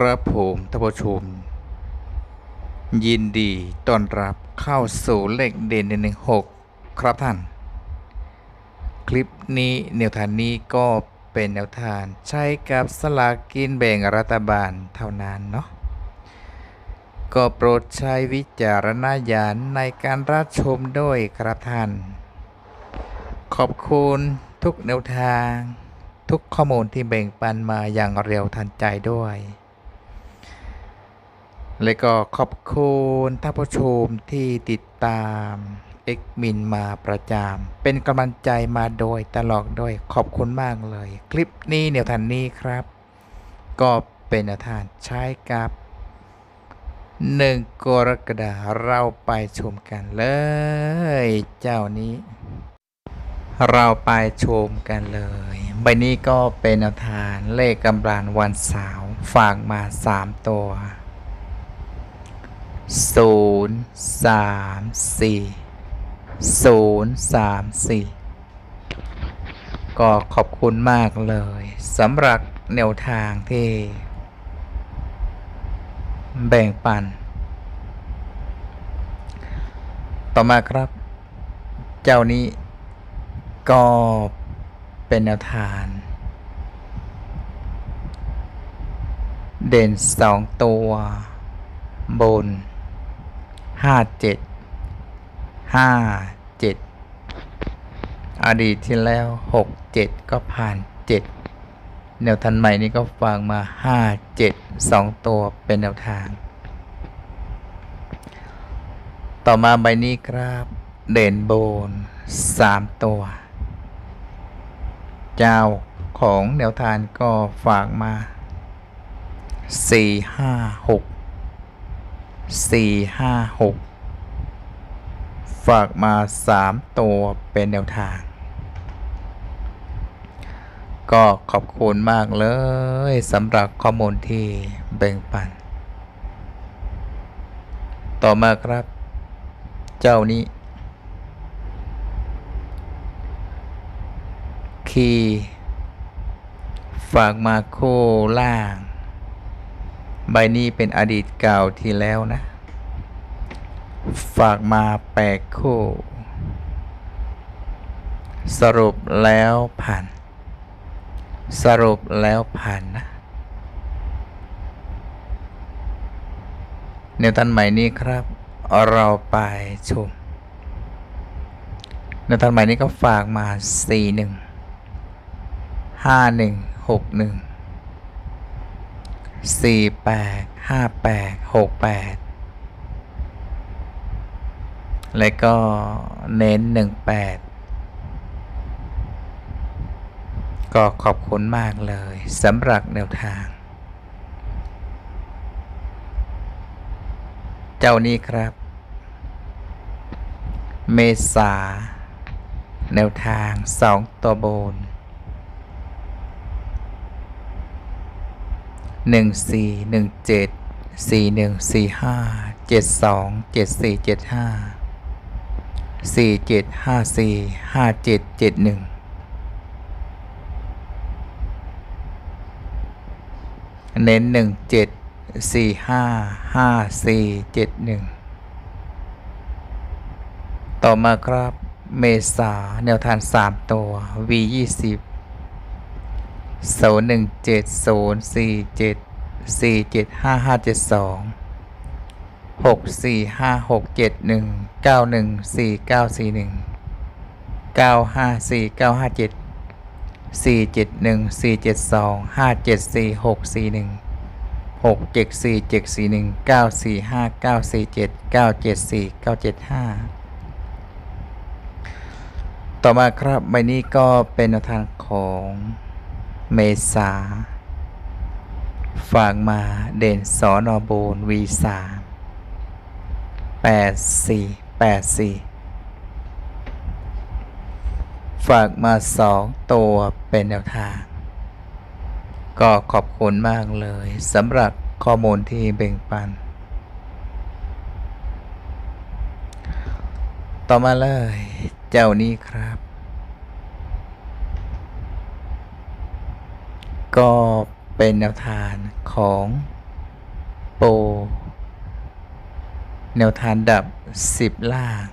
ครับผมท่านผู้ชม ยินดีต้อนรับเข้าสู่เลขเด่นหนึ่งหกครับท่าน คลิปนี้แนวทางนี้ก็เป็นแนวทางใช้กับสลากกินแบ่งรัฐบาลเท่านั้นเนาะก็โปรดใช้วิจารณญาณในการรับชมด้วยครับท่าน ขอบคุณทุกแนวทาง ทุกข้อมูลที่แบ่งปันมาอย่างเร็วทันใจด้วย และก็ขอบคุณท่านผู้ชมที่ติดตามเอ็กมินมาประจำเป็นกำลังใจมาโดยตลอดด้วยขอบคุณมากเลย คลิปนี้แนวทางนี้ครับ ก็เป็นแนวทางใช้กับหนึ่งกรกฎาเราไปชมกันเลย เจ้านี้ เราไปชมกันเลย ใบนี้ก็เป็นแนวทางเลขกำลังวันเสาร์ฝากมา 3 ตัว ศูนย์สามสี่ศูนย์สามสี่ก็ขอบคุณมากเลยสำหรับแนวทางที่ แบ่งปัน ต่อมาครับ เจ้านี้ก็เป็นแนวทาง เด่นสองตัวบน ห้าเจ็ดห้าเจ็ดอดีตที่แล้วหกเจ็ดก็ผ่านเจ็ดแนวทางใหม่นี้ก็ฟังมาห้าเจ็ดสองตัวเป็นแนวทาง ต่อมาใบนี้ครับเด่นโบนสามตัว เจ้าของแนวทางก็ฝากมาสี่ห้าหก สี่ห้าหกฝากมาสามตัวเป็นแนวทาง ก็ขอบคุณมากเลยสำหรับข้อมูลที่แบ่งปัน ต่อมาครับ เจ้านี้คีฝากมาโคู่ล่าง ใบนี้เป็นอดีตเก่าที่แล้วนะ ฝากมาแปดคู่ สรุปแล้วผ่าน สรุปแล้วผ่านนะแนวตันใหม่นี้ครับ เราไปชมแนวตันใหม่นี้ก็ฝากมาสี่หนึ่งห้าหนึ่งหกหนึ่ง สี่แปดห้าแปดหกแปดแล้วก็เน้นหนึ่งแปดก็ขอบคุณมากเลยสำหรับแนวทาง เจ้านี้ครับ เมษา แนวทางสองตัวบน หนึ่งสี่หนึ่งเจ็ดสี่หนึ่งสี่ห้าเจ็ดสองเจ็ดสี่เจ็ดห้าสี่เจ็ดห้าสี่ห้าเจ็ดเจ็ดหนึ่งเน้นหนึ่งเจ็ดสี่ห้าห้าสี่เจ็ดหนึ่งต่อมาครับ เมษาแนวทางสามตัว V ยี่สิบศูนย์หนึ่งเจ็ดศูนย์สี่เจ็ดสี่เจ็ดห้าห้าเจ็ดสองหกสี่ห้าหกเจ็ดหนึ่งเก้าหนึ่งสี่เก้าสี่หนึ่งเก้าห้าสี่เก้าห้าเจ็ดสี่เจ็ดหนึ่งสี่เจ็ดสองห้าเจ็ดสี่หกสี่หนึ่งหกเจ็ดสี่เจ็ดสี่หนึ่งเก้าสี่ห้าเก้าสี่เจ็ดเก้าเจ็ดสี่เก้าเจ็ดห้าต่อมาครับใบนี้ก็เป็นทางของ เมษา ฝากมาเด่นสอนอบูนวีสามแปดสี่แปดสี่ฝากมาสองตัวเป็นแนวทาง ก็ขอบคุณมากเลยสำหรับข้อมูลที่แบ่งปัน ต่อมาเลย เจ้านี้ครับ ก็เป็นแนวทางของโปรแนวทางดับสิบล่าง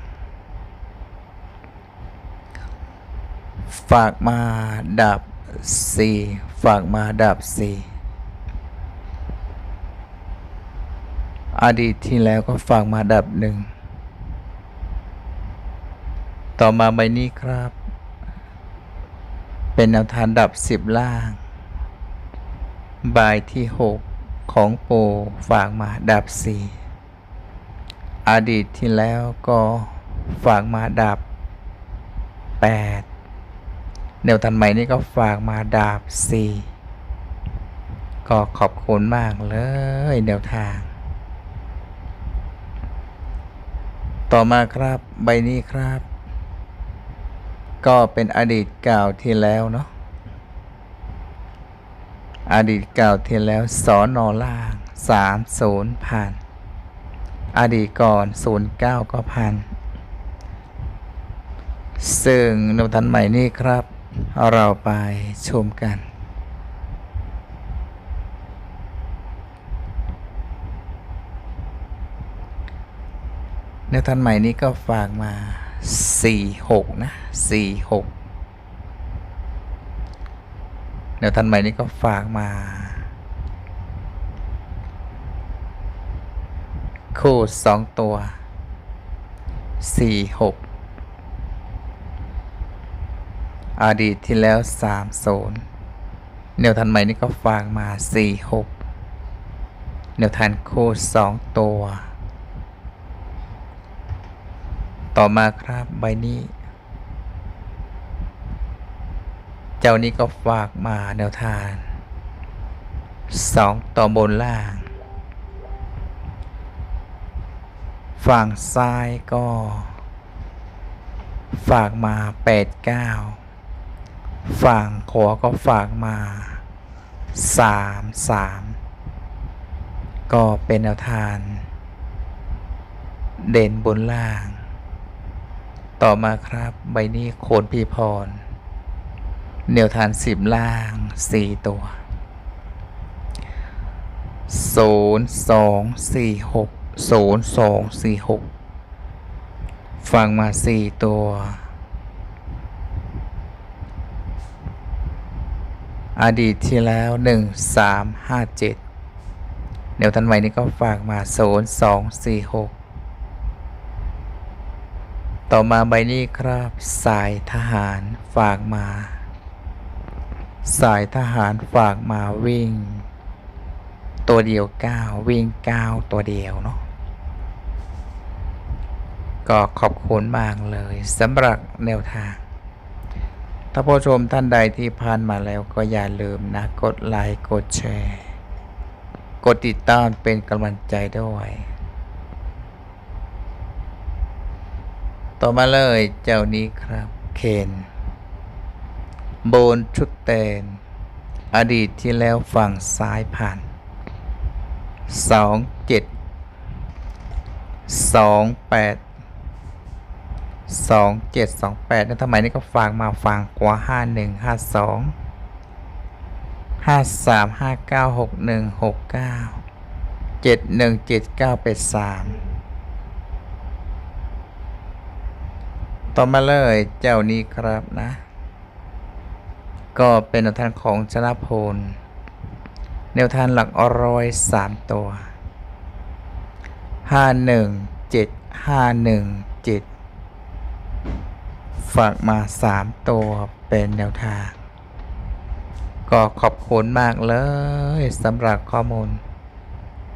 ฝากมาดับสี่ฝากมาดับสี่อดีตที่แล้วก็ฝากมาดับหนึ่งต่อมาใบนี้ครับ เป็นแนวทางดับสิบล่าง ใบที่หกของโปรฝากมาดับสี่อดีตที่แล้วก็ฝากมาดับแปดแนวทางใหม่นี้ก็ฝากมาดับสี่ก็ขอบคุณมากเลยแนวทาง ต่อมาครับใบนี้ครับ ก็เป็นอดีตเก่าที่แล้วเนาะ อดีตเก่าที่แล้วสอนอล่างสามศูนย์พันอดีตก่อนศูนย์เก้าก็พันซึ่งนวทันใหม่นี้ครับ เราไปชมกันแนวทันใหม่นี้ก็ฝากมา 4 6 นะ 4 6 แนวทันใหม่นี้ก็ฝากมา คู่สองตัว4 6อดีตที่แล้ว3 0แนวทันใหม่นี้ก็ฝากมา4 6แนวทันคู่สองตัว ต่อมาครับใบนี้ เจ้านี้ก็ฝากมาแนวทางสองต่อบนล่าง ฝั่งซ้ายก็ ฝากมาแปดเก้าฝั่งขวาก็ฝากมาสามสามก็เป็นแนวทางเด่นบนล่าง ต่อมาครับใบนี้โคนพีพร แนวทานสิบล่างสี่ตัวศูนย์สองสี่หกศูนย์สองสี่หกฟังมาสี่ตัว อดีตที่แล้วหนึ่งสามห้าเจ็ดแนวทันใหม่นี้ก็ฝากมาศูนย์สองสี่หกต่อมาใบนี้ครับ สายทหารฝากมา สายทหารฝากมาวิ่ง ตัวเดียวก้าววิ่งก้าตัวเดียวเนาะก็ขอบคุณมากเลยสำหรับแนวทาง ถ้าผู้ชมท่านใดที่ผ่านมาแล้วก็อย่าลืมนะ กดไลค์กดแชร์ กดติดตามเป็นกำลังใจด้วย ต่อมาเลยเจ้านี้ครับเคน โบนชุดเตน อดีตที่แล้วฝั่งซ้ายผ่านสองเจ็ดสองแปดสองเจ็ดสองแปดนั่นทำไมนี่ก็ฝากมาฟังกว่าห้าหนึ่งห้าสองห้าสามห้าเก้าหกหนึ่งหกเก้าเจ็ดหนึ่งเจ็ดเก้าเป็ดสามต่อมาเลยเจ้านี้ครับนะ ก็เป็นแนวทางของชนะพลแนวทางหลักอร้อยสามตัวห้าหนึ่งเจ็ดห้าหนึ่งเจ็ดฝากมาสามตัวเป็นแนวทาง ก็ขอบคุณมากเลยสำหรับข้อมูล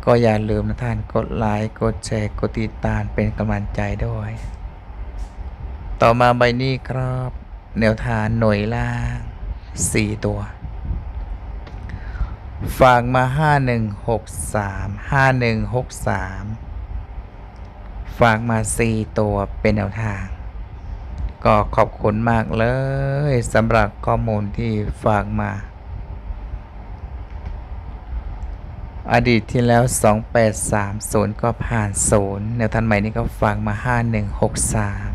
ก็อย่าลืมนะท่านกดไลค์กดแชร์กดติดตามเป็นกำลังใจด้วย ต่อมาใบนี้ครับ แนวทางหน่วยล่าง 4ตัว ฝากมา5163 5163ฝากมา4ตัวเป็นแนวทาง ก็ขอบคุณมากเลยสำหรับข้อมูลที่ฝากมา อดีตที่แล้ว 2830 ก็ผ่าน 0 แนวทันใหม่นี้ก็ฝากมา 5163